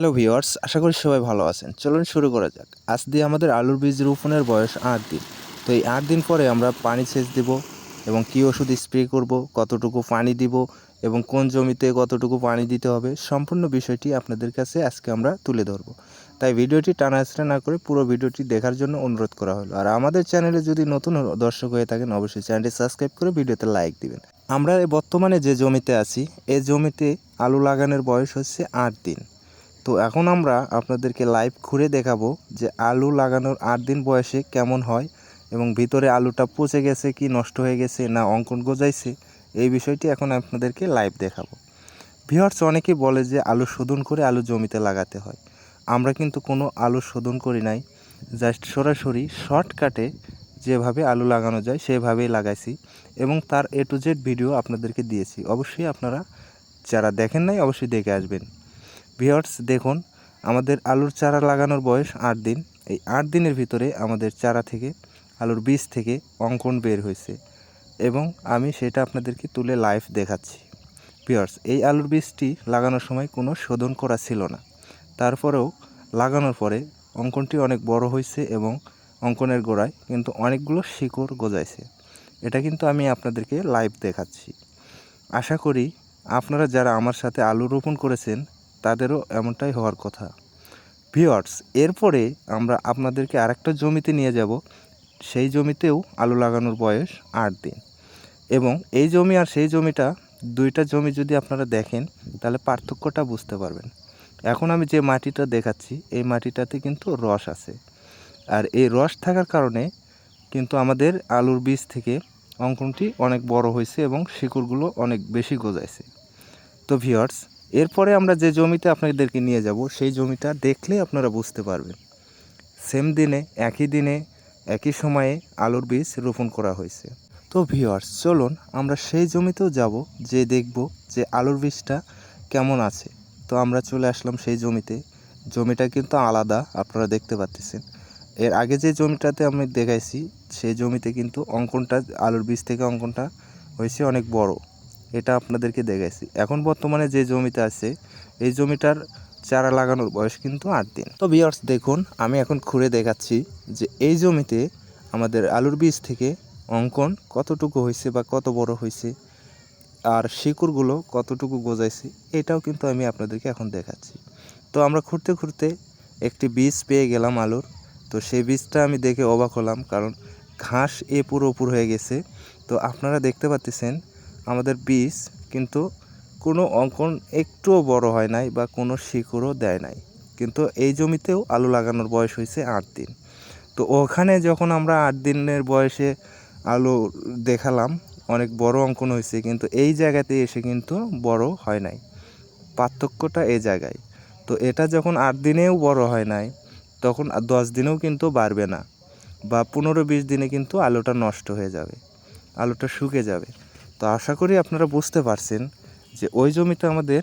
Hello viewers আশা করি সবাই ভালো আছেন। চলুন শুরু করা যাক। আজ দিয়ে আমাদের আলুর বীজ রোপণের বয়স আট দিন। তো এই আট দিন পরে আমরা পানি সেচ দিব এবং কী ওষুধ স্প্রে করব, কতটুকু পানি দিব এবং কোন জমিতে কতটুকু পানি দিতে হবে সম্পূর্ণ বিষয়টি আপনাদের কাছে আজকে আমরা তুলে ধরব। তাই ভিডিওটি টানাস্ট্রা না করে পুরো ভিডিওটি দেখার জন্য অনুরোধ করা হলো। আর আমাদের চ্যানেলে যদি নতুন দর্শক হয়ে থাকেন, অবশ্যই চ্যানেলটি সাবস্ক্রাইব করে ভিডিওতে লাইক দিবেন। আমরা বর্তমানে যে জমিতে আছি এই জমিতে আলু লাগানোর বয়স হচ্ছে আট দিন। তো এখন আমরা আপনাদেরকে লাইভ ঘুরে দেখাবো যে আলু লাগানোর আট দিন বয়সে কেমন হয় এবং ভিতরে আলুটা পচে গেছে কি নষ্ট হয়ে গেছে না অঙ্কন গজাইছে, এই বিষয়টি এখন আপনাদেরকে লাইভ দেখাবো। ভিওয়ার্স অনেকেই বলে যে আলু শোধন করে আলু জমিতে লাগাতে হয়। আমরা কিন্তু কোনো আলু শোধন করি নাই জাস্ট সরাসরি শর্টকাটে যেভাবে আলু লাগানো যায় সেভাবেই লাগাইছি এবং তার এ টু জেড ভিডিও আপনাদেরকে দিয়েছি। অবশ্যই আপনারা যারা দেখেন নাই, অবশ্যই দেখে আসবেন। ভিওয়ার্স দেখুন, আমাদের আলুর চারা লাগানোর বয়স আট দিন। এই আট দিনের ভিতরে আমাদের চারা থেকে, আলুর বীজ থেকে অঙ্কন বের হয়েছে এবং আমি সেটা আপনাদেরকে তুলে লাইভ দেখাচ্ছি। ভিওয়ার্স এই আলুর বীজটি লাগানোর সময় কোনো শোধন করা ছিল না। তারপরেও লাগানোর পরে অঙ্কনটি অনেক বড় হয়েছে এবং অঙ্কনের গোড়ায় কিন্তু অনেকগুলো শিকড় গজাইছে। এটা কিন্তু আমি আপনাদেরকে লাইভ দেখাচ্ছি। আশা করি আপনারা যারা আমার সাথে আলু রোপণ করেছেন তাদেরও এমনটাই হওয়ার কথা। ভিওয়ার্স এরপরে আমরা আপনাদেরকে আরেকটা জমিতে নিয়ে যাব। সেই জমিতেও আলু লাগানোর বয়স আট দিন। এবং এই জমি আর সেই জমিটা, দুইটা জমি যদি আপনারা দেখেন, তাহলে পার্থক্যটা বুঝতে পারবেন। এখন আমি যে মাটিটা দেখাচ্ছি, এই মাটিটাতে কিন্তু রস আছে। আর এই রস থাকার কারণে কিন্তু আমাদের আলুর বীজ থেকে অঙ্কনটি অনেক বড় হয়েছে এবং শিকড়গুলো অনেক বেশি গজাইছে। তো ভিওয়ার্স এরপরে আমরা যে জমিতে আপনাদেরকে নিয়ে যাব, সেই জমিটা দেখলে আপনারা বুঝতে পারবেন। সেম দিনে, একই দিনে, একই সময়ে আলুর বীজ রোপণ করা হয়েছে। তো ভিওয়ার্স চলুন আমরা সেই জমিতেও যাব যে দেখব যে আলুর বীজটা কেমন আছে। তো আমরা চলে আসলাম সেই জমিতে। জমিটা কিন্তু আলাদা, আপনারা দেখতে পাচ্ছেন এর আগে যে জমিটাতে আমি দেখাইছি, সেই জমিতে কিন্তু অঙ্কনটা, আলুর বীজ থেকে অঙ্কনটা হয়েছে অনেক বড়। এটা আপনাদেরকে দেখাইছি। এখন বর্তমানে যে জমিতে আছে, এই জমিটার চারা লাগানোর বয়স কিন্তু আট দিন। তো বিয়ার্স দেখুন, আমি এখন খুঁড়ে দেখাচ্ছি যে এই জমিতে আমাদের আলুর বীজ থেকে অঙ্কন কতটুকু হয়েছে বা কত বড় হয়েছে, আর শিকড়গুলো কতটুকু গজাইছে, এটাও কিন্তু আমি আপনাদেরকে এখন দেখাচ্ছি। তো আমরা খুঁড়তে খুঁড়তে একটি বীজ পেয়ে গেলাম আলুর। তো সেই বীজটা আমি দেখে অবাক হলাম, কারণ ঘাস এ পুরো উপর হয়ে গেছে। তো আপনারা দেখতে পাচ্ছেন আমাদের বীজ কিন্তু কোনো অঙ্কন একটুও বড় হয় নাই বা কোনো শিকড়ও দেয় নাই। কিন্তু এই জমিতেও আলু লাগানোর বয়স হয়েছে আট দিন। তো ওখানে যখন আমরা আট দিনের বয়সে আলু দেখালাম, অনেক বড় অঙ্কন হয়েছে, কিন্তু এই জায়গাতে এসে কিন্তু বড় হয় নাই। পার্থক্যটা এই জায়গায়। তো এটা যখন আট দিনেও বড় হয় নাই, তখন দশ দিনেও কিন্তু বাড়বে না বা পনেরো বিশ দিনে কিন্তু আলুটা নষ্ট হয়ে যাবে, আলুটা শুকে যাবে। তো আশা করি আপনারা বুঝতে পারছেন যে ওই জমিতে আমাদের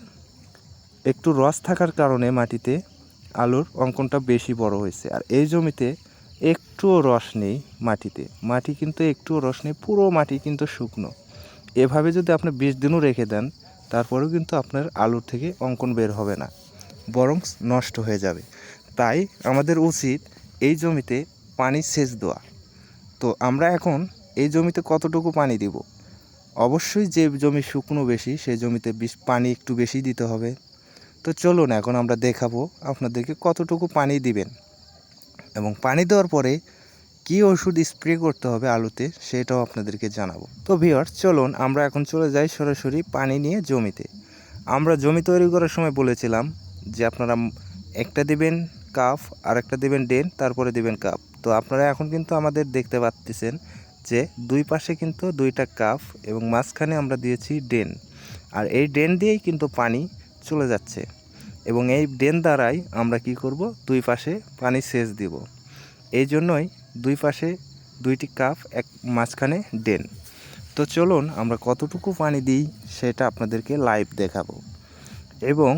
একটু রস থাকার কারণে মাটিতে আলুর অঙ্কনটা বেশি বড় হয়েছে। আর এই জমিতে একটুও রস নেই মাটিতে। মাটি কিন্তু একটুও রস নেই, পুরো মাটি কিন্তু শুকনো। এভাবে যদি আপনি বিশ দিনও রেখে দেন, তারপরেও কিন্তু আপনার আলুর থেকে অঙ্কন বের হবে না, বরং নষ্ট হয়ে যাবে। তাই আমাদের উচিত এই জমিতে পানি সেচ দেওয়া। তো আমরা এখন এই জমিতে কতটুকু পানি দিব? অবশ্যই যে জমি শুকনো বেশি সেই জমিতে বিষ, পানি একটু বেশি দিতে হবে। তো চলুন এখন আমরা দেখাবো আপনাদেরকে কতটুকু পানি দিবেন। এবং পানি দেওয়ার পরে কী ওষুধ স্প্রে করতে হবে আলুতে, সেটাও আপনাদেরকে জানাব। তো ভিওর চলুন আমরা এখন চলে যাই সরাসরি পানি নিয়ে জমিতে। আমরা জমি তৈরি করার সময় বলেছিলাম যে আপনারা একটা দিবেন কাপ আর একটা দিবেন ডেন, তারপরে দিবেন কাপ। তো আপনারা এখন কিন্তু আমাদের দেখতে পাচ্ছেন যে দুই পাশে কিন্তু দুইটা কাপ এবং মাঝখানে আমরা দিয়েছি ড্রেন আর এই ড্রেন দিয়েই কিন্তু পানি চলে যাচ্ছে এবং এই ড্রেন দ্বারাই আমরা কি করব? দুই পাশে পানি সেচ দিব। এই জন্যই দুই পাশে দুইটি কাপ এক মাঝখানে ড্রেন তো চলুন আমরা কতটুকু পানি দিই সেটা আপনাদেরকে লাইভ দেখাবো। এবং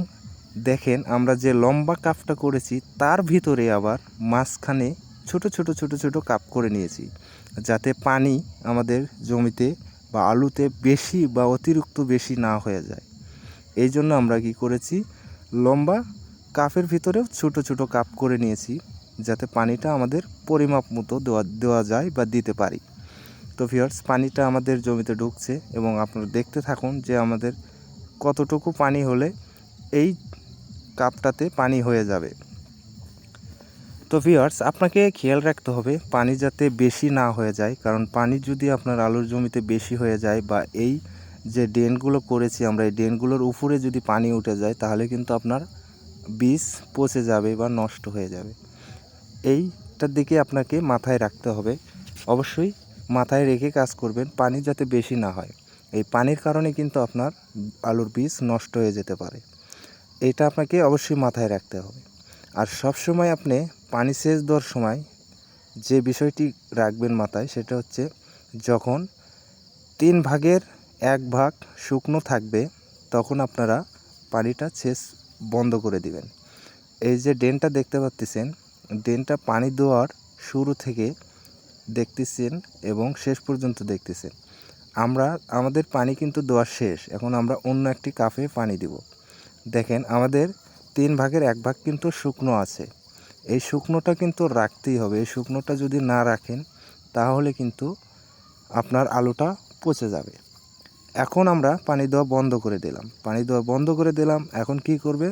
দেখেন আমরা যে লম্বা কাপটা করেছি তার ভিতরে আবার মাঝখানে ছোট ছোট ছোট ছোট কাপ করে নিয়েছি। যাতে পানি আমাদের জমিতে বা আলুতে বেশি বা অতিরিক্ত বেশি না হয়ে যায়। এই জন্য আমরা কি করেছি, লম্বা কাপের ভিতরেও ছোট ছোট কাপ করে নিয়েছি, যাতে পানিটা আমাদের পরিমাপ মতো দেওয়া দেওয়া যায় বা দিতে পারি। তো ভিউয়ার্স পানিটা আমাদের জমিতে ঢুকছে এবং আপনারা দেখতে থাকুন যে আমাদের কতটুকু পানি হলে এই কাপটাতে পানি হয়ে যাবে। তো ভিউয়ার্স আপনাকে খেয়াল রাখতে হবে, পানি যাতে বেশি না হয়ে যায়। কারণ পানি যদি আপনার আলুর জমিতে বেশি হয়ে যায় বা এই যে ড্রেনগুলো করেছি আমরা, এই ড্রেনগুলোর উপরে যদি পানি উঠে যায়, তাহলে কিন্তু আপনার বীজ পচে যাবে বা নষ্ট হয়ে যাবে। এইটার দিকে আপনাকে মাথায় রাখতে হবে। অবশ্যই মাথায় রেখে কাজ করবেন, পানি যাতে বেশি না হয়। এই পানির কারণে কিন্তু আপনার আলুর বীজ নষ্ট হয়ে যেতে পারে। এটা আপনাকে অবশ্যই মাথায় রাখতে হবে। আর সব সময় আপনি পানি সেচ দেওয়ার সময় যে বিষয়টি রাখবেন মাথায় সেটা হচ্ছে যখন তিন ভাগের এক ভাগ শুকনো থাকবে তখন আপনারা পানিটা সেচ বন্ধ করে দিবেন। এই যে ড্রেনটা দেখতে পাচ্ছেন ড্রেনটা পানি দেওয়ার শুরু থেকে দেখতেছেন এবং শেষ পর্যন্ত দেখতেছেন। আমরা, আমাদের পানি কিন্তু দেওয়া শেষ, এখন আমরা অন্য একটি কাপে পানি দিব। দেখেন, আমাদের তিন ভাগের এক ভাগ কিন্তু শুকনো আছে। এই শুকনোটা কিন্তু রাখতেই হবে। এই শুকনোটা যদি না রাখেন, তাহলে কিন্তু আপনার আলুটা পচে যাবে। এখন আমরা পানি দেওয়া বন্ধ করে দিলাম। পানি দেওয়া বন্ধ করে দিলাম। এখন কি করবে?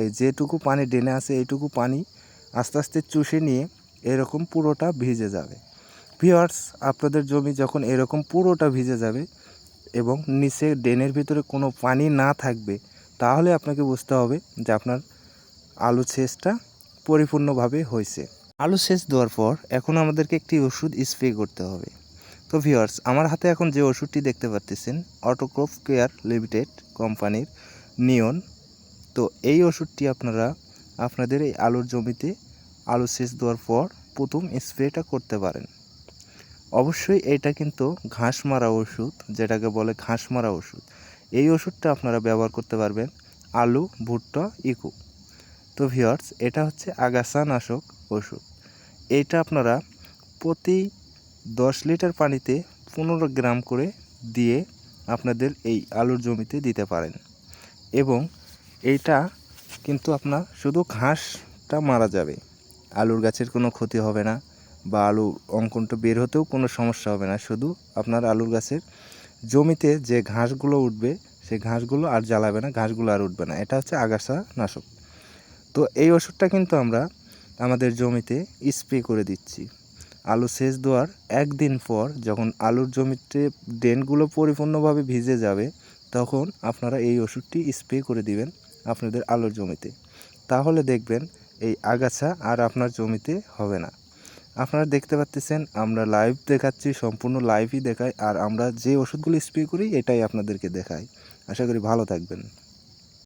এই যেটুকু পানি ডেনে আছে, এইটুকু পানি আস্তে আস্তে চুষে নিয়ে এরকম পুরোটা ভিজে যাবে। ভিওয়ার্স আপনাদের জমি যখন এরকম পুরোটা ভিজে যাবে এবং নিচে ড্রেনের ভিতরে কোনো পানি না থাকবে, তাহলে আপনাকে বুঝতে হবে যে আপনার আলু সেচটা পরিপূর্ণভাবে হয়েছে। আলু সেচ দেওয়ার পর এখন আমাদেরকে একটি ওষুধ স্প্রে করতে হবে। তো ভিওয়ার্স আমার হাতে এখন যে ওষুধটি দেখতে পাচ্ছেন অটোক্রপ কেয়ার লিমিটেড কোম্পানির নিয়ন। তো এই ওষুধটি আপনারা আপনাদের এই আলুর জমিতে আলু সেচ দেওয়ার পর প্রথম স্প্রেটা করতে পারেন। অবশ্যই এটা কিন্তু ঘাস মারা ওষুধ, যেটাকে বলে ঘাস মারা ওষুধ। এই ওষুধটা আপনারা ব্যবহার করতে পারবেন আলু, ভুট্টা, ইকু। তো ভিওয়ার্স এটা হচ্ছে আগাছা নাশক ওষুধ। এইটা আপনারা প্রতি দশ লিটার পানিতে পনেরো গ্রাম করে দিয়ে আপনাদের এই আলুর জমিতে দিতে পারেন। এবং এইটা কিন্তু আপনার শুধু ঘাসটা মারা যাবে। আলুর গাছের কোনো ক্ষতি হবে না বা আলু অঙ্কনটা বের হতেও কোনো সমস্যা হবে না। শুধু আপনার আলুর গাছের জমিতে যে ঘাসগুলো উঠবে সেই ঘাসগুলো আর জ্বালাবে না, ঘাসগুলো আর উঠবে না। এটা হচ্ছে আগাছা নাশক। তো এই ওষুধটা কিন্তু আমরা আমাদের জমিতে স্প্রে করে দিচ্ছি। আলু সেচ দেওয়ার একদিন পর যখন আলুর জমিতে ড্রেনগুলো পরিপূর্ণভাবে ভিজে যাবে, তখন আপনারা এই ওষুধটি স্প্রে করে দিবেন আপনাদের আলুর জমিতে। তাহলে দেখবেন এই আগাছা আর আপনার জমিতে হবে না। আপনারা দেখতে পাচ্ছেন আমরা লাইভ দেখাচ্ছি, সম্পূর্ণ লাইভই দেখাই, আর আমরা যে ওষুধগুলো স্প্রে করি, এটাই আপনাদেরকে দেখাই। আশা করি ভালো থাকবেন।